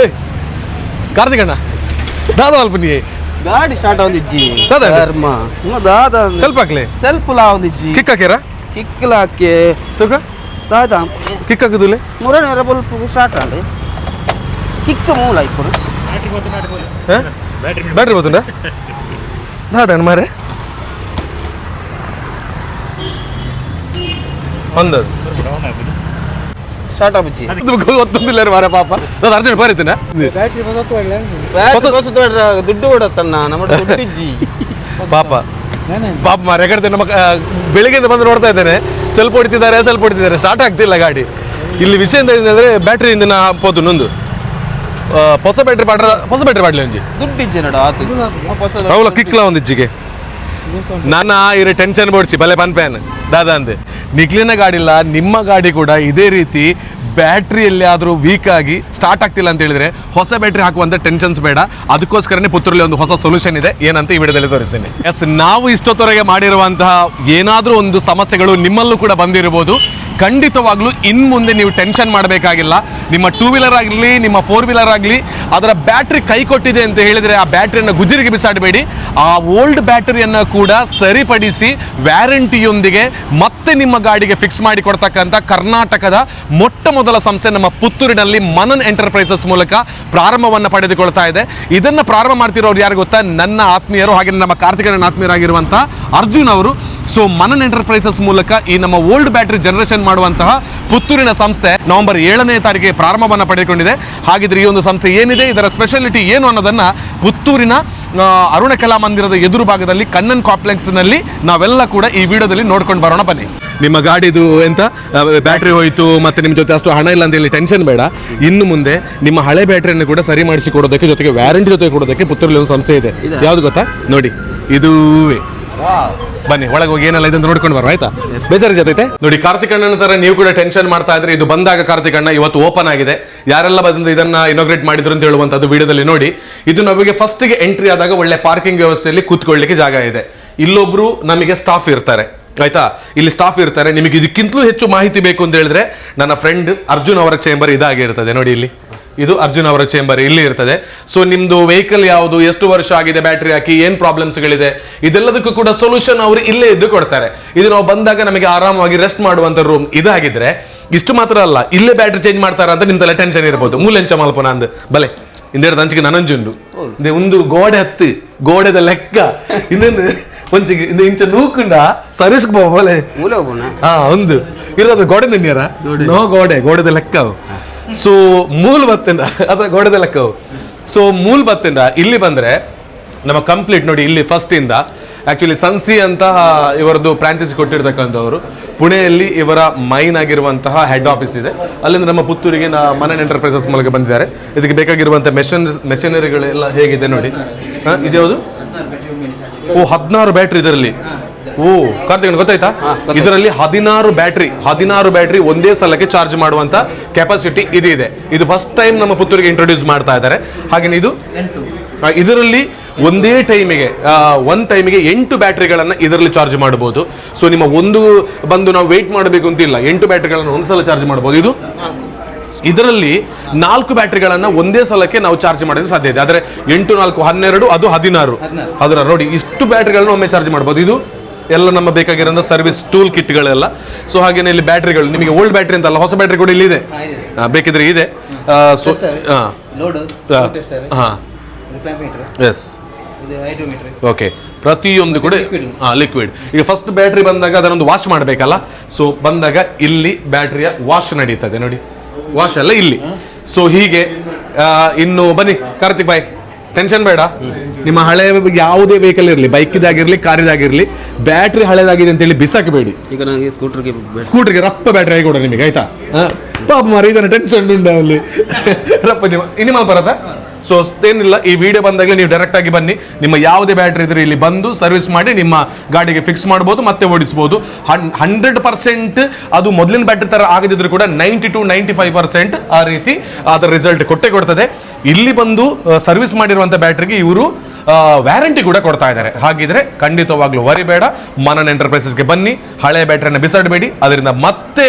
ಏಯ್ ಕಾರ್ತಿಕಣ್ಣ ದಾದ ಅಲ್ಪ ನೀ ಗಾಡಿ ಸ್ಟಾರ್ಟ್ ಒಂದಿಜ್ಜಿ ದಾದ ಧರ್ಮ. ದಾದ ಸ್ವಲ್ಪ ಹಾಕ್ಲಿ. ಸೆಲ್ಫ್ ಲಾ ಒಂದಿಜ್ಜಿ ಕಿಕ್ ಹಾಕ್ಯಾರ? ಕಿಕ್ಲಾಕೆ ತೂಕ? ದಾದ. ಕಿಕ್ ಹಾಕಿದುಲೆ ಮೂರನೇ ಬಲ್ಪ್ ಸ್ಟಾರ್ಟ್ ಆಡಿ ಕಿಕ್ ಮೂಲ ಇಪ್ಪರು. ಬ್ಯಾಟ್ರಿ ಬರ್ತುಂಡ? ದಾದ ಮಾರೆ. ಒಂದದು. ಸ್ಟಾರ್ಟ್ ಆಬಿಜ್ಜಿ ಗೊತ್ತೊಂದಿಲ್ಲ ಮಾರೆ ಪಾಪ. ನಾನು ಅರ್ಜೆಂಟ್ ಬರೀತೇನೆ ದುಡ್ಡು ಕೊಡತ್ತಣ್ಣ ನಮ್ಮ ದುಡ್ಡು ಇಜ್ಜಿ. ಪಾಪ. ಪಾಪ ಮಾರೆ ಯಾಕಡೆ ನಮ್ಮ ಬೆಳಿಗ್ಗೆಯಿಂದ ಬಂದು ನೋಡ್ತಾ ಇದ್ದೇನೆ. ಸ್ವಲ್ಪ ಹೊಡಿತಿದ್ದಾರೆ ಸ್ವಲ್ಪ ಹೊಡಿತಿದ್ದಾರೆ. ಸ್ಟಾರ್ಟ್ ಆಗ್ತಿಲ್ಲ ಗಾಡಿ. ಇಲ್ಲಿ ವಿಷಯ ಎಂತ ಅಂದ್ರೆ ಬ್ಯಾಟ್ರಿ ಇಂದಿನ ಪೋತು ನೊಂದು. ಹೊಸ ಬ್ಯಾಟ್ರಿ ಪಾಡ್ರ ಹೊಸ ಬ್ಯಾಟ್ರಿ ಪಾಡ್ಲಿ ಒಂಜಿ. ದುಡ್ಡು ಇಜ್ಜಿ ನಡ ಆತು. ಕಿಕ್ಲ ಒಂದು ಇಚ್ಚಿಗೆ ನನ್ನ, ಇರೋ ಟೆನ್ಷನ್ ಬಡಿಸಿ, ಬಲೆ ಪನ್ಪೇನ್ ದಾದಾ ಅಂದೆ. ನಿಕ್ಲಿನ ಗಾಡಿ ಇಲ್ಲ, ನಿಮ್ಮ ಗಾಡಿ ಕೂಡ ಇದೇ ರೀತಿ ಬ್ಯಾಟ್ರಿಯಲ್ಲಿ ಆದರೂ ವೀಕ್ ಆಗಿ ಸ್ಟಾರ್ಟ್ ಆಗ್ತಿಲ್ಲ ಅಂತ ಹೇಳಿದ್ರೆ ಹೊಸ ಬ್ಯಾಟ್ರಿ ಹಾಕುವಂತ ಟೆನ್ಷನ್ಸ್ ಬೇಡ. ಅದಕ್ಕೋಸ್ಕರನೇ ಪುತ್ರಲ್ಲಿ ಒಂದು ಹೊಸ ಸೊಲ್ಯೂಷನ್ ಇದೆ. ಏನಂತ ಈ ವಿಡಿಯೋದಲ್ಲಿ ತೋರಿಸ್ತೀನಿ. ಎಸ್ ನಾವು ಇಷ್ಟೊತ್ತೊರೆಗೆ ಮಾಡಿರುವಂತಹ ಏನಾದರೂ ಒಂದು ಸಮಸ್ಯೆಗಳು ನಿಮ್ಮಲ್ಲೂ ಕೂಡ ಬಂದಿರಬಹುದು. ಖಂಡಿತವಾಗ್ಲೂ ಇನ್ ಮುಂದೆ ನೀವು ಟೆನ್ಷನ್ ಮಾಡಬೇಕಾಗಿಲ್ಲ. ನಿಮ್ಮ ಟೂ ವೀಲರ್ ಆಗಲಿ, ನಿಮ್ಮ ಫೋರ್ ವೀಲರ್ ಆಗಲಿ, ಅದರ ಬ್ಯಾಟ್ರಿ ಕೈ ಕೊಟ್ಟಿದೆ ಅಂತ ಹೇಳಿದರೆ ಆ ಬ್ಯಾಟ್ರಿಯನ್ನು ಗುಜರಿಗೆ ಬಿಸಾಡಬೇಡಿ. ಆ ಓಲ್ಡ್ ಬ್ಯಾಟರಿಯನ್ನು ಕೂಡ ಸರಿಪಡಿಸಿ ವ್ಯಾರಂಟಿಯೊಂದಿಗೆ ಮತ್ತೆ ನಿಮ್ಮ ಗಾಡಿಗೆ ಫಿಕ್ಸ್ ಮಾಡಿ ಕೊಡ್ತಕ್ಕಂಥ ಕರ್ನಾಟಕದ ಮೊಟ್ಟ ಮೊದಲ ಸಂಸ್ಥೆ ನಮ್ಮ ಪುತ್ತೂರಿನಲ್ಲಿ ಮನನ್ ಎಂಟರ್ಪ್ರೈಸಸ್ ಮೂಲಕ ಪ್ರಾರಂಭವನ್ನು ಪಡೆದುಕೊಳ್ತಾ ಇದೆ. ಇದನ್ನು ಪ್ರಾರಂಭ ಮಾಡ್ತಿರೋರು ಯಾರು ಗೊತ್ತಾ? ನನ್ನ ಆತ್ಮೀಯರು ಹಾಗೆ ನಮ್ಮ ಕಾರ್ತಿಕನ ಆತ್ಮೀಯರಾಗಿರುವಂಥ ಅರ್ಜುನ್ ಅವರು. ಸೊ ಮನನ್ ಎಂಟರ್ಪ್ರೈಸಸ್ ಮೂಲಕ ಈ ನಮ್ಮ ಓಲ್ಡ್ ಬ್ಯಾಟರಿ ಜನರೇಷನ್ ಮಾಡುವಂತಹ ಪುತ್ತೂರಿನ ಸಂಸ್ಥೆ ನವೆಂಬರ್ ಏಳನೇ ತಾರೀಕಿಗೆ ಪ್ರಾರಂಭವನ್ನು ಪಡೆದುಕೊಂಡಿದೆ. ಹಾಗಿದ್ರೆ ಈ ಒಂದು ಸಂಸ್ಥೆ ಏನಿದೆ? ಇದರ ಸ್ಪೆಷಾಲಿಟಿ ಏನು ಅನ್ನೋದನ್ನ ಪುತ್ತೂರಿನ ಅರುಣ ಕಲಾ ಮಂದಿರದ ಎದುರು ಭಾಗದಲ್ಲಿ ಕಣ್ಣನ್ ಕಾಂಪ್ಲೆಕ್ಸ್ನಲ್ಲಿ ನಾವೆಲ್ಲ ಕೂಡ ಈ ವಿಡಿಯೋದಲ್ಲಿ ನೋಡ್ಕೊಂಡು ಬರೋಣ. ಬನ್ನಿ. ನಿಮ್ಮ ಗಾಡಿದು ಎಂತ? ಬ್ಯಾಟ್ರಿ ಹೋಯಿತು ಮತ್ತೆ ನಿಮ್ಮ ಜೊತೆ ಅಷ್ಟು ಹಣ ಇಲ್ಲ ಅಂತ ಹೇಳಿ ಟೆನ್ಷನ್ ಬೇಡ. ಇನ್ನು ಮುಂದೆ ನಿಮ್ಮ ಹಳೆ ಬ್ಯಾಟ್ರಿಯನ್ನು ಕೂಡ ಸರಿ ಮಾಡಿಸಿ ಕೊಡೋದಕ್ಕೆ ಜೊತೆಗೆ ವ್ಯಾರಂಟಿ ಜೊತೆ ಕೊಡೋದಕ್ಕೆ ಪುತ್ತೂರಲ್ಲಿ ಒಂದು ಸಂಸ್ಥೆ ಇದೆ. ಯಾವ್ದು ಗೊತ್ತಾ? ನೋಡಿ ಇದುವೇ. ಬನ್ನಿ, ಒಳಗೆ ಹೋಗಿ ಏನೆಲ್ಲ ಇದೆ ಅಂತ ನೋಡ್ಕೊಂಡು ಬರೋ ಆಯ್ತಾ? ಬೇಜಾರು ಜೊತೆ ನೋಡಿ ಕಾರ್ತಿಕಣ್ಣನ ತರ ನೀವು ಕೂಡ ಟೆನ್ಷನ್ ಮಾಡ್ತಾ ಇದ್ರೆ. ಇದು ಬಂದಾಗ ಕಾರ್ತಿಕಣ್ಣ ಇವತ್ತು ಓಪನ್ ಆಗಿದೆ. ಯಾರೆಲ್ಲ ಬಂದು ಇದನ್ನ ಇನೋಗ್ರೇಟ್ ಮಾಡಿದ್ರು ಅಂತ ಹೇಳುವಂತದ್ದು ವಿಡಿಯೋದಲ್ಲಿ ನೋಡಿ. ಇದು ನಮಗೆ ಫಸ್ಟ್ಗೆ ಎಂಟ್ರಿ ಆದಾಗ ಒಳ್ಳೆ ಪಾರ್ಕಿಂಗ್ ವ್ಯವಸ್ಥೆಯಲ್ಲಿ ಕೂತ್ಕೊಳ್ಳಿಕ್ಕೆ ಜಾಗ ಇದೆ. ಇಲ್ಲೊಬ್ರು ನಮಗೆ ಸ್ಟಾಫ್ ಇರ್ತಾರೆ, ಆಯ್ತಾ? ಇಲ್ಲಿ ಸ್ಟಾಫ್ ಇರ್ತಾರೆ. ನಿಮಗೆ ಇದಕ್ಕಿಂತಲೂ ಹೆಚ್ಚು ಮಾಹಿತಿ ಬೇಕು ಅಂತ ಹೇಳಿದ್ರೆ ನನ್ನ ಫ್ರೆಂಡ್ ಅರ್ಜುನ್ ಅವರ ಚೇಂಬರ್ ಇದಾಗಿರ್ತದೆ. ನೋಡಿ ಇಲ್ಲಿ. ಇದು ಅರ್ಜುನ್ ಅವರ ಚೇಂಬರ್ ಇಲ್ಲಿ ಇರ್ತದೆ. ಸೊ ನಿಮ್ದು ವೆಹಿಕಲ್ ಯಾವುದು? ಎಷ್ಟು ವರ್ಷ ಆಗಿದೆ ಬ್ಯಾಟ್ರಿ ಹಾಕಿ? ಏನ್ ಪ್ರಾಬ್ಲಮ್ಸ್ಗಳಿದೆ ಇದೆಲ್ಲದಕ್ಕೂ ಕೂಡ ಸೊಲ್ಯೂಷನ್ ಅವರು ಇಲ್ಲೇ ಇದ್ದು ಕೊಡ್ತಾರೆ. ಇದು ನಾವು ಬಂದಾಗ ನಮಗೆ ಆರಾಮವಾಗಿ ರೆಸ್ಟ್ ಮಾಡುವಂತ ರೂಮ್ ಇದಾಗಿದ್ರೆ ಇಷ್ಟು ಮಾತ್ರ ಅಲ್ಲ ಇಲ್ಲೇ ಬ್ಯಾಟ್ರಿ ಚೇಂಜ್ ಮಾಡ್ತಾರ ಅಂತ ನಿಮ್ದೆಲ್ಲ ಟೆನ್ಷನ್ ಇರ್ಬೋದು. ಮೂಲೆಂಚ ಮಲ್ಪನ ಅಂದ್. ಬಲೆ ಇಂದೆರಡು ಅಂಚಿಗೆ ನನಂಜುಂಡು ಇಂದೆ ಒಂದು ಗೋಡೆ ಹತ್ತಿ ಗೋಡೆದ ಲೆಕ್ಕ. ಇನ್ನೊಂದು ಒಂಚಿಗೆ ಇಂದ ಇಂಚ ನೂಕುಂಡ ಸರಿಸ್ಕ್ ಬಲೆ. ಹಾ ಒಂದು. ಇರೋದು ಗೋಡೆ ನಿನ್ನಿಯರ? ನೋ ಗೋಡೆ ಗೋಡೆದ ಲೆಕ್ಕ ಸೊ ಮೂಲ ಬತ್ತಿಂದ ಅದ ಗೋಡೆದ ಲೆಕ್ಕ ಸೊ ಮೂಲ ಬತ್ತಿಂದ ಇಲ್ಲಿ ಬಂದ್ರೆ ನಮ್ಮ ಕಂಪ್ಲೀಟ್ ನೋಡಿ ಇಲ್ಲಿ ಫಸ್ಟ್ ಇಂದ ಆಕ್ಚುಲಿ ಸನ್ಸಿ ಅಂತ ಇವರದ್ದು ಫ್ರಾಂಚೈಸಿ ಕೊಟ್ಟಿರ್ತಕ್ಕಂಥವರು ಪುಣೆಯಲ್ಲಿ ಇವರ ಮೈನ್ ಆಗಿರುವಂತಹ ಹೆಡ್ ಆಫೀಸ್ ಇದೆ ಅಲ್ಲಿಂದ ನಮ್ಮ ಪುತ್ತೂರಿಗೆ ನಾ ಮನನ್ ಎಂಟರ್ಪ್ರೈಸಸ್ ಮೂಲಕ ಬಂದಿದ್ದಾರೆ ಇದಕ್ಕೆ ಬೇಕಾಗಿರುವಂತಹ ಮೆಷನ್ ಮೆಷಿನರಿಗಳೆಲ್ಲ ಹೇಗಿದೆ ನೋಡಿ ಹಾ, ಇದ್ಯಾವುದು? ಓ ಹದಿನಾರು ಬ್ಯಾಟ್ರಿ ಇದರಲ್ಲಿ. ಓ ಕಾರ್ತಿಕ್ ಗೊತ್ತಾಯ್ತಾ? ಇದರಲ್ಲಿ ಹದಿನಾರು ಬ್ಯಾಟ್ರಿ ಹದಿನಾರು ಬ್ಯಾಟ್ರಿ ಒಂದೇ ಸಲಕ್ಕೆ ಚಾರ್ಜ್ ಮಾಡುವಂತ ಕೆಪಾಸಿಟಿ ಇದು ಇದೆ. ಇದು ಫಸ್ಟ್ ಟೈಮ್ ನಮ್ಮ ಪುತ್ತೂರಿಗೆ ಇಂಟ್ರೊಡ್ಯೂಸ್ ಮಾಡ್ತಾ ಇದ್ದಾರೆ. ಹಾಗೆ ಇದು ಇದರಲ್ಲಿ ಒಂದೇ ಟೈಮಿಗೆ ಒಂದು ಟೈಮಿಗೆ ಎಂಟು ಬ್ಯಾಟ್ರಿಗಳನ್ನು ಇದರಲ್ಲಿ ಚಾರ್ಜ್ ಮಾಡಬಹುದು. ಸೊ ನಿಮ್ಮ ಒಂದು ಬಂದು ನಾವು ವೆಯ್ಟ್ ಮಾಡಬೇಕು ಅಂತಿಲ್ಲ ಎಂಟು ಬ್ಯಾಟ್ರಿಗಳನ್ನು ಒಂದ್ಸಲ ಚಾರ್ಜ್ ಮಾಡಬಹುದು. ಇದು ಇದರಲ್ಲಿ ನಾಲ್ಕು ಬ್ಯಾಟ್ರಿಗಳನ್ನು ಒಂದೇ ಸಲಕ್ಕೆ ನಾವು ಚಾರ್ಜ್ ಮಾಡೋದು ಸಾಧ್ಯ ಇದೆ. ಆದರೆ ಎಂಟು ನಾಲ್ಕು ಹನ್ನೆರಡು ಅದು ಹದಿನಾರು. ಅದರ ನೋಡಿ ಇಷ್ಟು ಬ್ಯಾಟ್ರಿಗಳನ್ನು ಒಮ್ಮೆ ಚಾರ್ಜ್ ಮಾಡ್ಬೋದು ಇದು ಎಲ್ಲ ನಮ್ಮ ಬೇಕಾಗಿರೋ ಸರ್ವಿಸ್ ಟೂಲ್ ಕಿಟ್ಗಳೆಲ್ಲ ಸೊ ಹಾಗೇನೆ ಇಲ್ಲಿ ಬ್ಯಾಟ್ರಿಗಳು. ನಿಮಗೆ ಓಲ್ಡ್ ಬ್ಯಾಟ್ರಿ ಅಂತಲ್ಲ ಹೊಸ ಬ್ಯಾಟ್ರಿ ಕೂಡ ಇಲ್ಲಿ ಇದೆ. ಬೇಕಿದ್ರೆ ಇದೆ. ಸೊ ಹಾಂ. ಎಸ್ ಓಕೆ ಪ್ರತಿಯೊಂದು ಕೂಡ ಹಾಂ ಲಿಕ್ವಿಡ್ ಈಗ ಫಸ್ಟ್ ಬ್ಯಾಟ್ರಿ ಬಂದಾಗ ಅದನ್ನೊಂದು ವಾಶ್ ಮಾಡಬೇಕಲ್ಲ? ಸೊ ಬಂದಾಗ ಇಲ್ಲಿ ಬ್ಯಾಟ್ರಿಯ ವಾಶ್ ನಡೀತದೆ ನೋಡಿ. ವಾಶ್ ಅಲ್ಲ ಇಲ್ಲಿ. ಸೊ ಹೀಗೆ ಇನ್ನು ಬನ್ನಿ ಕಾರ್ತಿಕ್ ಬಾಯ್. ಟೆನ್ಷನ್ ಬೇಡ. ನಿಮ್ಮ ಹಳೆ ಯಾವುದೇ ವೆಹಿಕಲ್ ಇರಲಿ ಬೈಕಿದಾಗಿರ್ಲಿ ಕಾರಿದಾಗಿರ್ಲಿ ಬ್ಯಾಟ್ರಿ ಹಳೇದಾಗಿದೆ ಅಂತೇಳಿ ಬಿಸಾಕಬೇಡಿ. ಈಗ ನನಗೆ ಸ್ಕೂಟರ್ಗೆ ಸ್ಕೂಟರ್ಗೆ ರಪ್ಪ ಬ್ಯಾಟ್ರಿ ಆಗಿ ಕೊಡ ನಿಮಗೆ ಆಯ್ತಾ? ಪಾಪ ಮಾರಿ ಇದನ್ನ ಟೆನ್ಷನ್ ಉಂಟು ಅಲ್ಲಿ. ರಪ್ಪ ನಿಮ್ಮ ಇನಿಮಲ್ ಬರತ್ತಾ ಸೊ ಏನಿಲ್ಲ, ಈ ವಿಡಿಯೋ ಬಂದಾಗಲೇ ನೀವು ಡೈರೆಕ್ಟ್ ಆಗಿ ಬನ್ನಿ. ನಿಮ್ಮ ಯಾವುದೇ ಬ್ಯಾಟ್ರಿ ಇದ್ರೆ ಇಲ್ಲಿ ಬಂದು ಸರ್ವಿಸ್ ಮಾಡಿ ನಿಮ್ಮ ಗಾಡಿಗೆ ಫಿಕ್ಸ್ ಮಾಡ್ಬೋದು, ಮತ್ತೆ ಓಡಿಸ್ಬೋದು. ಹಂಡ್ರೆಡ್ ಪರ್ಸೆಂಟ್ ಅದು ಮೊದಲಿನ ಬ್ಯಾಟ್ರಿ ತರ ಆಗದಿದ್ರು ಕೂಡ ninety two ninety five percent ಆ ರೀತಿ ಅದರ ರಿಸಲ್ಟ್ ಕೊಟ್ಟೆ ಕೊಡ್ತದೆ. ಇಲ್ಲಿ ಬಂದು ಸರ್ವಿಸ್ ಮಾಡಿರುವಂಥ ಬ್ಯಾಟ್ರಿಗೆ ಇವರು ವ್ಯಾರಂಟಿ ಕೂಡ ಕೊಡ್ತಾ ಇದ್ದಾರೆ. ಹಾಗಿದ್ರೆ ಖಂಡಿತವಾಗ್ಲೂ ವರಿ ಬೇಡ ಮನನ್ ಎಂಟರ್ಪ್ರೈಸಸ್ಗೆ ಬನ್ನಿ. ಹಳೆ ಬ್ಯಾಟ್ರಿನ ಬಿಸಾಡಬೇಡಿ. ಅದರಿಂದ ಮತ್ತೆ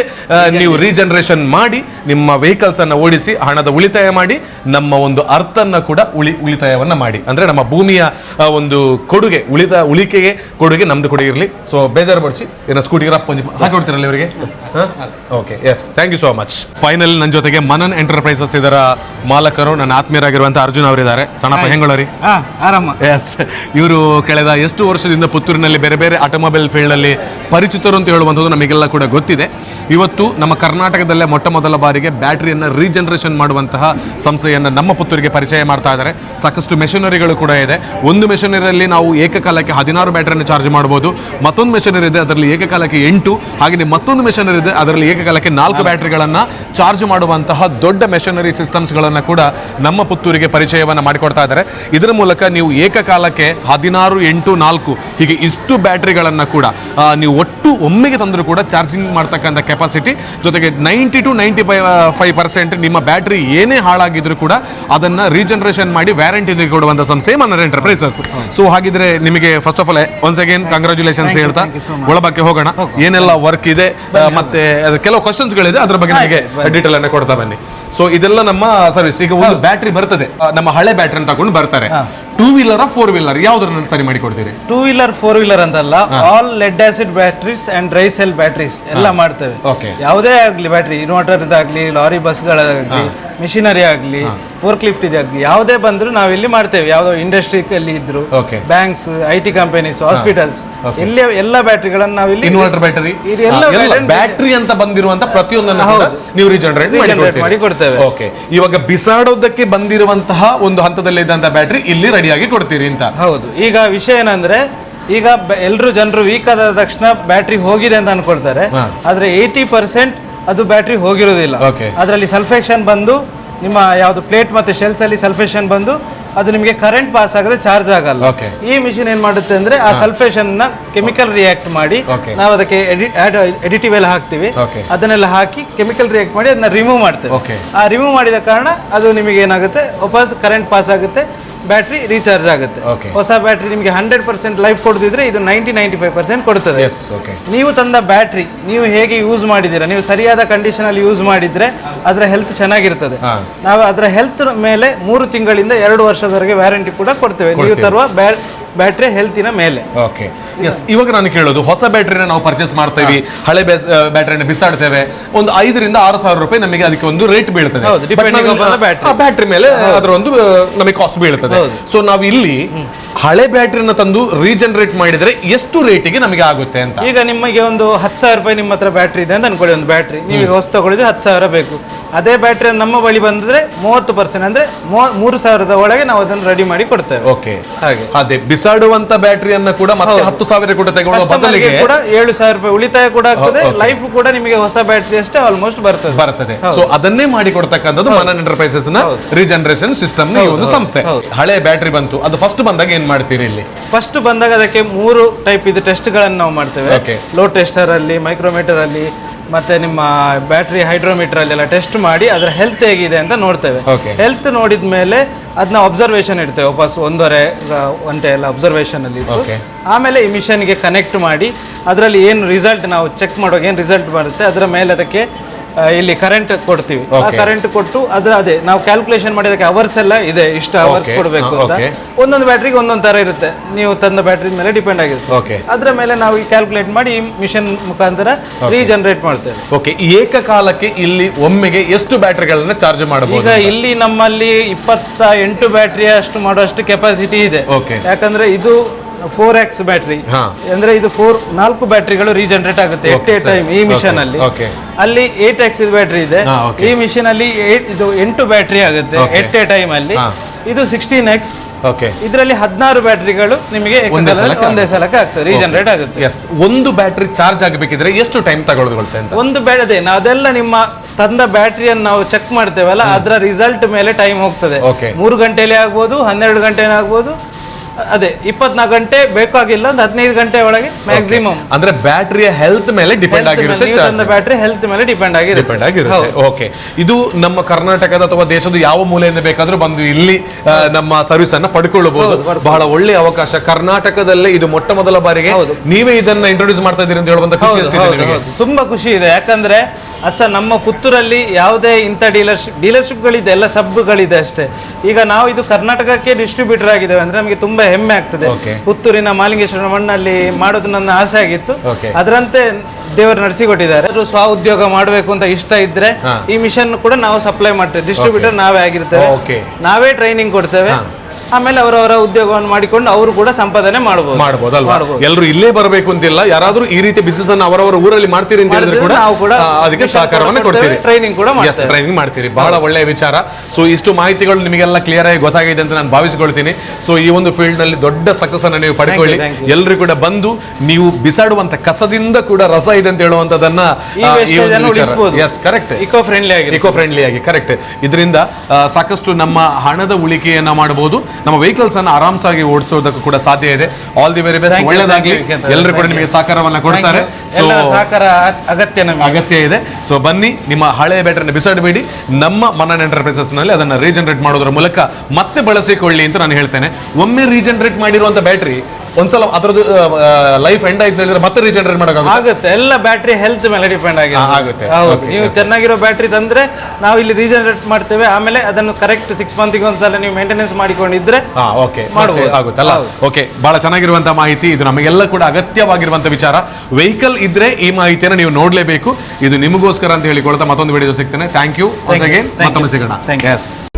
ನೀವು ರೀಜನರೇಷನ್ ಮಾಡಿ ನಿಮ್ಮ ವೆಹಿಕಲ್ಸ್ ಅನ್ನ ಓಡಿಸಿ ಹಣದ ಉಳಿತಾಯ ಮಾಡಿ ನಮ್ಮ ಒಂದು ಅರ್ಥನ್ನ ಕೂಡ ಉಳಿ ಉಳಿತಾಯವನ್ನ ಮಾಡಿ. ಅಂದ್ರೆ ನಮ್ಮ ಭೂಮಿಯ ಒಂದು ಕೊಡುಗೆ ಉಳಿತ ಉಳಿಕೆಗೆ ಕೊಡುಗೆ ನಮ್ದು ಕೂಡ ಇರಲಿ. ಸೊ ಬೇಜಾರು ಬಡಿಸಿ ಏನೋ ಸ್ಕೂಟಿಗೆ ರಪ್ಪ ಹಾಕಿ ಕೊಡ್ತೀರಲ್ಲ ಇವರಿಗೆ? Okay yes thank you so much final ನನ್ನ ಜೊತೆಗೆ ಮನನ್ ಎಂಟರ್ಪ್ರೈಸಸ್ ಇದರ ಮಾಲಕರು ನನ್ನ ಆತ್ಮೀಯರಾಗಿರುವಂಥ ಅರ್ಜುನ್ ಅವರಿದ್ದಾರೆ. ಸಣ್ಣಪ್ಪ ಹೆಂಗಳರಿ ಹಾ ಎಸ್ ಇವರು ಕಳೆದ ಎಷ್ಟು ವರ್ಷದಿಂದ ಪುತ್ತೂರಿನಲ್ಲಿ ಬೇರೆ ಬೇರೆ ಆಟೋಮೊಬೈಲ್ ಫೀಲ್ಡಲ್ಲಿ ಪರಿಚಿತರು ಅಂತ ಹೇಳುವಂಥದ್ದು ನಮಗೆಲ್ಲ ಕೂಡ ಗೊತ್ತಿದೆ. ಇವತ್ತು ನಮ್ಮ ಕರ್ನಾಟಕದಲ್ಲೇ ಮೊಟ್ಟ ಮೊದಲ ಬಾರಿಗೆ ಬ್ಯಾಟ್ರಿಯನ್ನು ರೀಜನರೇಷನ್ ಮಾಡುವಂತಹ ಸಂಸ್ಥೆಯನ್ನು ನಮ್ಮ ಪುತ್ತೂರಿಗೆ ಪರಿಚಯ ಮಾಡ್ತಾ ಇದ್ದಾರೆ. ಸಾಕಷ್ಟು ಮೆಷಿನರಿಗಳು ಕೂಡ ಇದೆ. ಒಂದು ಮೆಷಿನರಿಯಲ್ಲಿ ನಾವು ಏಕಕಾಲಕ್ಕೆ ಹದಿನಾರು ಬ್ಯಾಟ್ರಿಯನ್ನು ಚಾರ್ಜ್ ಮಾಡ್ಬೋದು. ಮತ್ತೊಂದು ಮೆಷಿನರಿ ಇದೆ, ಅದರಲ್ಲಿ ಏಕಕಾಲಕ್ಕೆ ಎಂಟು. ಹಾಗೆ ಮತ್ತೊಂದು ಮೆಷಿನರಿ ಇದೆ, ಅದರಲ್ಲಿ ಏಕಕಾಲಕ್ಕೆ ನಾಲ್ಕು ಬ್ಯಾಟ್ರಿಗಳನ್ನು ಚಾರ್ಜ್ ಮಾಡುವಂತಹ ದೊಡ್ಡ ಮೆಷಿನರಿ ಸಿಸ್ಟಮ್ಸ್ಗಳನ್ನು ಕೂಡ ನಮ್ಮ ಪುತ್ತೂರಿಗೆ ಪರಿಚಯವನ್ನು ಮಾಡಿಕೊಡ್ತಾ ಇದ್ದಾರೆ. ಇದರ ಮೂಲಕ ನೀವು ಏಕಕಾಲಕ್ಕೆ ಹದಿನಾರು ಎಂಟು ನಾಲ್ಕು. ಹೀಗೆ ಇಷ್ಟು ಬ್ಯಾಟ್ರಿಗಳನ್ನು ಕೂಡ ನೀವು ಒಟ್ಟು ಒಮ್ಮೆಗೆ ತಂದರೂ ಕೂಡ ಚಾರ್ಜಿಂಗ್ ಮಾಡ್ತಕ್ಕಂಥ ಕೆಪಾಸಿಟಿ. ಜೊತೆಗೆ ninety two ninety five five percent ನಿಮ್ಮ ಬ್ಯಾಟ್ರಿ ಏನೇ ಹಾಳಾಗಿದ್ರು ಕೂಡ ಅದನ್ನು ರೀಜನರೇಷನ್ ಮಾಡಿ ವ್ಯಾರಂಟಿ ಕೊಡುವಂಥ ಸಂಸ್ಥೆ ಮನರ್ ಎಂಟರ್ಪ್ರೈಸಸ್. ಸೊ ಹಾಗಿದ್ರೆ ನಿಮಗೆ first of all once again congratulations ಹೇಳ್ತಾ. ಒಳಬಕ್ಕೆ ಹೋಗೋಣ. ಏನೆಲ್ಲ ವರ್ಕ್ ಇದೆ ಮತ್ತೆ ಕೆಲವು ಕ್ವಶನ್ಸ್ಗಳಿದೆ ಅದ್ರ ಬಗ್ಗೆ ನಿಮಗೆ ಡೀಟೇಲ್ ಅನ್ನು ಕೊಡ್ತಾ ಬನ್ನಿ. ಸೊ ಇದೆಲ್ಲ ನಮ್ಮ ಸರ್ವಿಸ್ ಈಗ ಒಂದು ಬ್ಯಾಟ್ರಿ ಬರ್ತದೆ. ನಮ್ಮ ಹಳೆ ಬ್ಯಾಟ್ರಿ ತಗೊಂಡು ಬರ್ತಾರೆ. ಟೂ ವೀಲರ್ ಫೋರ್ ವೀಲರ್ ಯಾವ್ದನ್ನ ಸರಿ ಮಾಡಿ ಕೊಡ್ತೀರಿ ಟೂ ವೀಲರ್ ಫೋರ್ ವೀಲರ್ ಅಂತಲ್ಲ all lead acid batteries and dry cell batteries ಎಲ್ಲ ಮಾಡ್ತೇವೆ. ಯಾವುದೇ ಆಗಲಿ ಬ್ಯಾಟ್ರಿ ಇನ್ವರ್ಟರ್ ಇದಾಗ್ಲಿ ಲಾರಿ ಬಸ್ಗಳಾಗಲಿ ಮಿಷಿನರಿ ಆಗಲಿ ಫೋರ್ಕ್ ಲಿಫ್ಟ್ ಇದಾಗಲಿ ಯಾವುದೇ ಬಂದ್ರು ನಾವು ಇಲ್ಲಿ ಮಾಡ್ತೇವೆ. ಯಾವುದೋ ಇಂಡಸ್ಟ್ರಿಯಲ್ಲಿ ಇದ್ರು. Banks I T companies hospitals ಇಲ್ಲಿ ಎಲ್ಲ ಬ್ಯಾಟ್ರಿಗಳನ್ನು ನಾವು ಇಲ್ಲಿ ಇನ್ವರ್ಟರ್ ಬ್ಯಾಟರಿ ಇದು ಎಲ್ಲ ಬ್ಯಾಟ್ರಿ ಅಂತ ಬಂದಿರುವಂತ ಪ್ರತಿಯೊಂದನ್ನು ನೀವು ರೀಜನರೇಟ್ ಮಾಡಿ ಕೊಡ್ತೇವೆ. ಓಕೆ ಇವಾಗ ಬಿಸಾಡೋದಕ್ಕೆ ಬಂದಿರುವಂತಹ ಒಂದು ಹಂತದಲ್ಲಿ ಇದ್ದಂತ ಬ್ಯಾಟ್ರಿ ಇಲ್ಲಿ ರೆಡಿಯಾಗಿ ಕೊಡ್ತೀರಿ ಅಂತ ಹೌದು ಈಗ ವಿಷಯ ಏನಂದ್ರೆ ಈಗ ಎಲ್ಲರೂ ಜನರು ವೀಕ್ ಆದ ತಕ್ಷಣ ಬ್ಯಾಟ್ರಿ ಹೋಗಿದೆ ಅಂತ ಅನ್ಕೊಳ್ತಾರೆ. ಆದ್ರೆ ಏಯ್ಟಿ ಪರ್ಸೆಂಟ್ ಅದು ಬ್ಯಾಟ್ರಿ ಹೋಗಿರೋದಿಲ್ಲ. ಅದರಲ್ಲಿ ಸಲ್ಫೇಷನ್ ಬಂದು ನಿಮ್ಮ ಯಾವುದು ಪ್ಲೇಟ್ ಮತ್ತೆ ಶೆಲ್ಸ್ ಅಲ್ಲಿ ಸಲ್ಫೇಷನ್ ಬಂದು ಅದು ನಿಮಗೆ ಕರೆಂಟ್ ಪಾಸ್ ಆಗದೆ ಚಾರ್ಜ್ ಆಗಲ್ಲ. ಈ ಮಿಷಿನ್ ಏನ್ ಮಾಡುತ್ತೆ ಅಂದ್ರೆ ಆ ಸಲ್ಫೇಷನ್ನ ಕೆಮಿಕಲ್ ರಿಯಾಕ್ಟ್ ಮಾಡಿ. ನಾವು ಅದಕ್ಕೆ ಎಡಿಟಿವ್ ಎಲ್ಲ ಹಾಕ್ತಿವಿ ಅದನ್ನೆಲ್ಲ ಹಾಕಿ ಕೆಮಿಕಲ್ ರಿಯಾಕ್ಟ್ ಮಾಡಿ ಅದನ್ನ ರಿಮೂವ್ ಮಾಡ್ತೇವೆ. ಆ ರಿಮೂವ್ ಮಾಡಿದ ಕಾರಣ ಅದು ನಿಮಗೆ ಏನಾಗುತ್ತೆ ವಾಪಸ್ ಕರೆಂಟ್ ಪಾಸ್ ಆಗುತ್ತೆ ಬ್ಯಾಟ್ರಿ ರೀಚಾರ್ಜ್ ಆಗುತ್ತೆ. ಹೊಸ ಬ್ಯಾಟ್ರಿ ನಿಮಗೆ ಹಂಡ್ರೆಡ್ ಪರ್ಸೆಂಟ್ ಲೈಫ್ ಕೊಡದಿದ್ರೆ ಇದು ನೈಂಟಿ ನೈಂಟಿ ಫೈವ್ ಪರ್ಸೆಂಟ್ ಕೊಡ್ತದೆ ನೀವು ತಂದ ಬ್ಯಾಟ್ರಿ ನೀವು ಹೇಗೆ ಯೂಸ್ ಮಾಡಿದ್ದೀರಾ ನೀವು ಸರಿಯಾದ ಕಂಡೀಷನ್ ಅಲ್ಲಿ ಯೂಸ್ ಮಾಡಿದ್ರೆ ಅದರ ಹೆಲ್ತ್ ಚೆನ್ನಾಗಿರ್ತದೆ. ನಾವು ಅದರ ಹೆಲ್ತ್ ಮೇಲೆ ಮೂರು ತಿಂಗಳಿಂದ ಎರಡು ವರ್ಷದವರೆಗೆ ವ್ಯಾರಂಟಿ ಕೂಡ ಕೊಡ್ತೇವೆ. ನೀವು ತರುವ ಬ್ಯಾಟ್ರಿ ಹೆಲ್ತಿನ ಮೇಲೆ. ಓಕೆ ಎಸ್ ಇವಾಗ ನಾನು ಕೇಳೋದು ಹೊಸ ಬ್ಯಾಟ್ರಿನ ನಾವು ಪರ್ಚೇಸ್ ಮಾಡ್ತೇವೆ ಹಳೆ ಬ್ಯಾಟ್ರಿನ ಬಿಸಾಡ್ತೇವೆ. ಒಂದು ಐದರಿಂದ ಆರು ಸಾವಿರ ರೂಪಾಯಿ ನಮಗೆ ಅದಕ್ಕೆ ಒಂದು ರೇಟ್ ಬೀಳ್ತದೆ. ಬ್ಯಾಟ್ರಿ ಮೇಲೆ ಅದರ ಒಂದು ನಮಗೆ ಕಾಸ್ಟ್ ಬೀಳ್ತದೆ. ಸೊ ನಾವು ಇಲ್ಲಿ ಹಳೆ ಬ್ಯಾಟ್ರಿನ ತಂದು ರೀಜನರೇಟ್ ಮಾಡಿದ್ರೆ ಎಷ್ಟು ರೇಟಿಗೆ ನಮಗೆ ಆಗುತ್ತೆ ಅಂತ. ಈಗ ನಿಮಗೆ ಒಂದು ಹತ್ತು ಸಾವಿರ ರೂಪಾಯಿ ನಿಮ್ಮ ಹತ್ರ ಬ್ಯಾಟ್ರಿ ಇದೆ ಅಂತ ಅನ್ಕೊಳ್ಳಿ ಒಂದು ಬ್ಯಾಟ್ರಿ. ನೀವು ಈಗ ಹೊಸ ತಗೊಳಿದ್ರೆ ಹತ್ತು ಸಾವಿರ ಬೇಕು. ಅದೇ ಬ್ಯಾಟ್ರಿ ನಮ್ಮ ಬಳಿ ಬಂದ್ರೆ ಮೂವತ್ತು ಪರ್ಸೆಂಟ್ ಅಂದ್ರೆ ಮೂರು ಸಾವಿರದ ಒಳಗೆ ನಾವು ಅದನ್ನು ರೆಡಿ ಮಾಡಿ ಕೊಡ್ತೇವೆ. ಓಕೆ ಹಾಗೆ. ಅದೇ ಬಿಸಾಡುವಂತ ಬ್ಯಾಟರಿಯನ್ನ ಕೂಡ ಮತ್ತೆ ಹತ್ತು ಸಾವಿರ ಕೂಡ ತಗೊಳ್ಳುವ ಬದಲಿಗೆ ಕೂಡ ಏಳು ಸಾವಿರ ರೂಪಾಯಿ ಉಳಿತಾಯ ಕೂಡ ಆಗ್ತದೆ. ಲೈಫ್ ಕೂಡ ನಿಮಗೆ ಹೊಸ ಬ್ಯಾಟರಿ ಅಷ್ಟೇ ಆಲ್ಮೋಸ್ಟ್ ಬರ್ತದೆ. ಬರ್ತದೆ. ಸೊ ಅದನ್ನೇ ಮಾಡಿ ಕೊಡ್ತಕ್ಕಂಥದ್ದು ಮನನ್ ಎಂಟರ್ಪ್ರೈಸಸ್ನ ರೀಜನರೇಷನ್ ಸಿಸ್ಟಮ್ ಈ ಒಂದು ಸಂಸ್ಥೆ. ಹಳೆ ಬ್ಯಾಟರಿ ಬಂತು. ಅದು ಫಸ್ಟ್ ಬಂದಾಗ ಏನ್ ಮಾಡ್ತೀರಿ ಇಲ್ಲಿ? ಫಸ್ಟ್ ಬಂದಾಗ ಅದಕ್ಕೆ ಮೂರು ಟೈಪ್ ಇದು ಟೆಸ್ಟ್ಗಳನ್ನು ನಾವು ಮಾಡ್ತೇವೆ. ಲೋ ಟೆಸ್ಟರ್ ಅಲ್ಲಿ ಮೈಕ್ರೋಮೀಟರ್ ಅಲ್ಲಿ ಮತ್ತೆ ನಿಮ್ಮ ಬ್ಯಾಟ್ರಿ ಹೈಡ್ರೋಮೀಟರ್ ಅಲ್ಲಿ ಎಲ್ಲ ಟೆಸ್ಟ್ ಮಾಡಿ ಅದರ ಹೆಲ್ತ್ ಹೇಗಿದೆ ಅಂತ ನೋಡ್ತೇವೆ. ಹೆಲ್ತ್ ನೋಡಿದ ಮೇಲೆ ಅದನ್ನ ಅಬ್ಸರ್ವೇಷನ್ ಇಡ್ತೇವೆ. ವಾಪಸ್ ಒಂದೂವರೆ ಗಂಟೆ ಎಲ್ಲ ಅಬ್ಸರ್ವೇಷನ್ ಅಲ್ಲಿ ಇಟ್ಟು ಆಮೇಲೆ ಈ ಮಿಷನ್ಗೆ ಕನೆಕ್ಟ್ ಮಾಡಿ ಅದರಲ್ಲಿ ಏನು ರಿಸಲ್ಟ್ ನಾವು ಚೆಕ್ ಮಾಡೋಕೆ ಏನು ರಿಸಲ್ಟ್ ಬರುತ್ತೆ ಅದರ ಮೇಲೆ ಅದಕ್ಕೆ ಇಲ್ಲಿ ಕರೆಂಟ್ ಕೊಡ್ತೀವಿ. ಆ ಕರೆಂಟ್ ಕೊಟ್ಟು ಅದ್ರ ಅದೇ ನಾವು ಕ್ಯಾಲ್ಕುಲೇಷನ್ ಮಾಡಿದಕ್ಕೆ ಅವರ್ಸ್ ಎಲ್ಲ ಇದೆ ಇಷ್ಟು ಅವರ್ಸ್. ಕೊಡಬೇಕು ಅಂತ. ಒಂದೊಂದು ಬ್ಯಾಟ್ರಿಗೆ ಒಂದೊಂದು ತರ ಇರುತ್ತೆ. ನೀವು ತಂದ ಬ್ಯಾಟ್ರಿ ಮೇಲೆ ಡಿಪೆಂಡ್ ಆಗಿರುತ್ತೆ. ಅದರ ಮೇಲೆ ನಾವು ಈ ಕ್ಯಾಲ್ಕುಲೇಟ್ ಮಾಡಿ ಈ ಮಿಷನ್ ಮುಖಾಂತರ ರೀಜನರೇಟ್ ಮಾಡ್ತೇವೆ. ಓಕೆ ಏಕಕಾಲಕ್ಕೆ ಇಲ್ಲಿ ಒಮ್ಮೆಗೆ ಎಷ್ಟು ಬ್ಯಾಟ್ರಿಗಳನ್ನ ಚಾರ್ಜ್ ಮಾಡಬಹುದು ಈಗ ಇಲ್ಲಿ ನಮ್ಮಲ್ಲಿ ಇಪ್ಪತ್ತ ಎಂಟು ಬ್ಯಾಟ್ರಿ ಅಷ್ಟು ಮಾಡುವಷ್ಟು ಕೆಪಾಸಿಟಿ ಇದೆ. ಯಾಕಂದ್ರೆ ಇದು ಫೋರ್ ಎಕ್ಸ್ ಬ್ಯಾಟ್ರಿ ಅಂದ್ರೆ ಇದು ಫೋರ್ ನಾಲ್ಕು ಬ್ಯಾಟ್ರಿಗಳು ರೀಜನರೇಟ್ ಆಗುತ್ತೆ ಎಟ್ ಎ. ಟೈಮ್ ಈ ಮಿಷನ್ ಅಲ್ಲಿ. ಅಲ್ಲಿ ಏಟ್ ಎಕ್ಸ್ ಬ್ಯಾಟ್ರಿ ಇದೆ. ಈ ಮಿಷನ್ ಅಲ್ಲಿ ಇದು ಎಂಟು ಬ್ಯಾಟ್ರಿ ಆಗುತ್ತೆ. ಎಟ್ ಎ ಟೈಮ್ ಅಲ್ಲಿ. ಇದು ಸಿಕ್ಸ್ಟೀನ್ ಎಕ್ಸ್ ಓಕೆ ಇದರಲ್ಲಿ ಹದಿನಾರು ಬ್ಯಾಟ್ರಿಗಳು ನಿಮಗೆ ಒಂದೇ ಸಲಕ್ಕೆ ಆಗ್ತದೆ ರೀಜನರೇಟ್ ಆಗುತ್ತೆ. ಎಸ್ ಒಂದು ಬ್ಯಾಟ್ರಿ ಚಾರ್ಜ್ ಆಗಬೇಕಿದ್ರೆ ಎಷ್ಟು ಟೈಮ್ ತಗೊಳ್ಳುತ್ತೆ ಅಂತ? ಒಂದು ಬೇಡದೆ ಅದೆಲ್ಲ ನಿಮ್ಮ ತಂದ ಬ್ಯಾಟ್ರಿಯನ್ನು ನಾವು ಚೆಕ್ ಮಾಡ್ತೇವಲ್ಲ ಅದರ ರಿಸಲ್ಟ್ ಮೇಲೆ ಟೈಮ್ ಹೋಗ್ತದೆ. ಮೂರು ಗಂಟೆಯಲ್ಲಿ ಆಗ್ಬೋದು ಹನ್ನೆರಡು ಗಂಟೆನೇ ಆಗ್ಬೋದು ಅದೇ ಇಪ್ಪತ್ನಾಲ್ಕು ಗಂಟೆ ಬೇಕಾಗಿಲ್ಲ ಒಂದು ಹದಿನೈದು ಗಂಟೆ ಒಳಗೆ ಮ್ಯಾಕ್ಸಿಮಮ್ ಅಂದ್ರೆ ಬ್ಯಾಟರಿಯ ಹೆಲ್ತ್ ಮೇಲೆ ಡಿಪೆಂಡ್ ಆಗಿರುತ್ತೆ ಬ್ಯಾಟರಿ ಹೆಲ್ತ್ ಮೇಲೆ ಡಿಪೆಂಡ್ ಆಗಿರುತ್ತೆ. ಡಿಪೆಂಡ್ ಆಗಿರುತ್ತೆ. ಓಕೆ ಇದು ನಮ್ಮ ಕರ್ನಾಟಕದ ಅಥವಾ ದೇಶದ ಯಾವ ಮೂಲೆಯಿಂದ ಬೇಕಾದರೂ ಬಂದು ಇಲ್ಲಿ ನಮ್ಮ ಸರ್ವಿಸ್ ಅನ್ನ ಪಡ್ಕೊಳ್ಳಬಹುದು ಬಹಳ ಒಳ್ಳೆಯ ಅವಕಾಶ. ಕರ್ನಾಟಕದಲ್ಲೇ ಇದು ಮೊಟ್ಟ ಮೊದಲ ಬಾರಿಗೆ ನೀವೇ ಇದನ್ನ ಇಂಟ್ರೊಡ್ಯೂಸ್ ಮಾಡ್ತಾ ಇದ್ದೀರಿ ಅಂತ ಹೇಳುವಂತ ಖುಷಿ ತುಂಬಾ ಖುಷಿ ಇದೆ. ಯಾಕಂದ್ರೆ ಅಸ ನಮ್ಮ ಪುತ್ತೂರಲ್ಲಿ ಯಾವುದೇ ಇಂಥ ಡೀಲರ್ಶಿಪ್ ಡೀಲರ್ಶಿಪ್ಗಳಿದೆ ಎಲ್ಲ ಸಬ್ಗಳಿದೆ ಅಷ್ಟೇ. ಈಗ ನಾವು ಇದು ಕರ್ನಾಟಕಕ್ಕೆ ಡಿಸ್ಟ್ರಿಬ್ಯೂಟರ್ ಆಗಿದ್ದೇವೆ ಅಂದ್ರೆ ನಮಗೆ ತುಂಬಾ ಹೆಮ್ಮೆ ಆಗ್ತದೆ. ಪುತ್ತೂರಿನ ಮಾಲಿಂಗೇಶ್ವರ ಮಣ್ಣಲ್ಲಿ ಮಾಡೋದು ನನ್ನ ಆಸೆ ಆಗಿತ್ತು. ಅದರಂತೆ ದೇವರು ನಡೆಸಿಕೊಟ್ಟಿದ್ದಾರೆ. ಅವರು ಸ್ವ ಉದ್ಯೋಗ ಮಾಡಬೇಕು ಅಂತ ಇಷ್ಟ ಇದ್ರೆ ಈ ಮಿಷನ್ ಕೂಡ ನಾವು ಸಪ್ಲೈ ಮಾಡ್ತೇವೆ. ಡಿಸ್ಟ್ರಿಬ್ಯೂಟರ್ ನಾವೇ ಆಗಿರ್ತೇವೆ. ನಾವೇ ಟ್ರೈನಿಂಗ್ ಕೊಡ್ತೇವೆ. ಆಮೇಲೆ ಅವರವರ ಉದ್ಯೋಗವನ್ನು ಮಾಡಿಕೊಂಡು ಅವರು ಕೂಡ ಸಂಪಾದನೆ ಮಾಡಬಹುದು ಅಲ್ವಾ ಎಲ್ಲರೂ ಇಲ್ಲೇ ಬರಬೇಕು ಅಂತಿಲ್ಲ ಯಾರಾದ್ರೂ ಈ ರೀತಿ ಬಿಸ್ನೆಸ್ ಅನ್ನು ಅವರವರ ಊರಲ್ಲಿ ಮಾಡ್ತೀರಿ ಅಂತ ಹೇಳಿದ್ರೆ ಕೂಡ ನಾವು ಕೂಡ ಆ, ಅದಕ್ಕೆ ಸಹಕಾರವನ್ನು ಕೂಡ ಕೊಡ್ತೇವೆ, ಕೊಡ್ತೀರಿ. training ಕೂಡ ಮಾಡ್ತೇವೆ. ಟ್ರೈನಿಂಗ್ ಮಾಡ್ತೀರಿ. ಬಹಳ ಒಳ್ಳೆಯ ವಿಚಾರ. ಸೊ ಇಷ್ಟು ಮಾಹಿತಿಗಳು ನಿಮಗೆಲ್ಲ ಕ್ಲಿಯರ್ ಆಗಿ ಗೊತ್ತಾಗಿದೆ ಅಂತ ನಾನು ಭಾವಿಸಿಕೊಳ್ತೀನಿ. ಸೊ ಈ ಒಂದು ಫೀಲ್ಡ್ನಲ್ಲಿ ದೊಡ್ಡ ಸಕ್ಸಸ್ ಅನ್ನ ನೀವು ಪಡ್ಕೊಳ್ಳಿ. thank ಎಲ್ಲರೂ ಕೂಡ ಬಂದು ನೀವು ಬಿಸಾಡುವಂತ ಕಸದಿಂದ ಕೂಡ ರಸ ಇದೆ ಅಂತ ಹೇಳುವಂತದನ್ನ ಈ wastage ಅನ್ನು ಉಳಿಸ್ಬೋದು. ಎಸ್ ಕರೆಕ್ಟ್ ಇಕೋ ಫ್ರೆಂಡ್ಲಿ ಆಗಿದೆ ಇಕೋ ಫ್ರೆಂಡ್ಲಿ ಆಗಿ ಕರೆಕ್ಟ್ ಇದರಿಂದ ಆ, ಸಾಕಷ್ಟು ನಮ್ಮ ಹಣದ ಉಳಿಕೆಯನ್ನ ಮಾಡಬಹುದು. ನಮ್ಮ ವೆಹಿಕಲ್ಸ್ ಅನ್ನು ಆರಾಮ್ಸಾಗಿ ಓಡಿಸೋದಕ್ಕೂ ಕೂಡ ಸಾಧ್ಯ ಇದೆ. ಆಲ್ ದಿ ವೆರಿ ಬೆಸ್ಟ್ ಒಳ್ಳೇದಾಗಲಿ. ಎಲ್ಲರೂ ಕೂಡ ನಿಮಗೆ ಸಹಕಾರವನ್ನು ಕೊಡ್ತಾರೆ. ಸಹಕಾರ ಅಗತ್ಯ ನಮಗೆ. ಅಗತ್ಯ ಇದೆ. ಸೊ ಬನ್ನಿ ನಿಮ್ಮ ಹಳೆಯ ಬ್ಯಾಟರಿನ ಬಿಸಾಡಬೇಡಿ ನಮ್ಮ ಮನನ್ ಎಂಟರ್ಪ್ರೈಸಸ್ನಲ್ಲಿ ಅದನ್ನ ರೀಜನರೇಟ್ ಮಾಡೋದ್ರ ಮೂಲಕ ಮತ್ತೆ ಬಳಸಿಕೊಳ್ಳಿ ಅಂತ ನಾನು ಹೇಳ್ತೇನೆ. ಒಮ್ಮೆ ರೀಜನರೇಟ್ ಮಾಡಿರುವಂತ ಬ್ಯಾಟರಿ ಒಂದ್ಸಲ ಅದರದ್ದು ಲೈಫ್ ಎಂಡ್ ಆಯ್ತು ಹೇಳಿದ್ರೆ ಮತ್ತೆ ರೀಜನರೇಟ್ ಮಾಡೋಕ್ಕಾಗುತ್ತೆ? ಆಗುತ್ತೆ. ಎಲ್ಲ ಬ್ಯಾಟ್ರಿ ಹೆಲ್ತ್ ಮೇಲೆ ಡಿಪೆಂಡ್ ಆಗಿ ಆಗುತ್ತೆ. ನೀವು ಚೆನ್ನಾಗಿರೋ ಬ್ಯಾಟರಿ ತಂದ್ರೆ ನಾವು ಇಲ್ಲಿ ರೀಜನರೇಟ್ ಮಾಡ್ತೇವೆ. ಆಮೇಲೆ ಅದನ್ನು ಕರೆಕ್ಟ್ ಸಿಕ್ಸ್ ಮಂತ್ಗೆ ಒಂದ್ಸಲ ನೀವು ಮೇಂಟೆನೆನ್ಸ್ ಮಾಡಿಕೊಂಡಿದ್ರೆ ಹಾ ಓಕೆ. ಆಗುತ್ತಲ್ಲ? ಓಕೆ. ಬಹಳ ಚೆನ್ನಾಗಿರುವಂತಹ ಮಾಹಿತಿ ಇದು ನಮಗೆಲ್ಲ ಕೂಡ ಅಗತ್ಯವಾಗಿರುವಂತ ವಿಚಾರ. ವೆಹಿಕಲ್ ಇದ್ರೆ ಈ ಮಾಹಿತಿಯನ್ನು ನೀವು ನೋಡ್ಲೇಬೇಕು. ಇದು ನಿಮಗೋಸ್ಕರ ಅಂತ ಹೇಳಿಕೊಳ್ತಾ ಮತ್ತೊಂದು ವಿಡಿಯೋ ಸಿಗ್ತೇನೆ. Thank you. ಅಗೇನ್. ಮತ್ತೊಮ್ಮೆ ಸಿಗೋಣ. ಎಸ್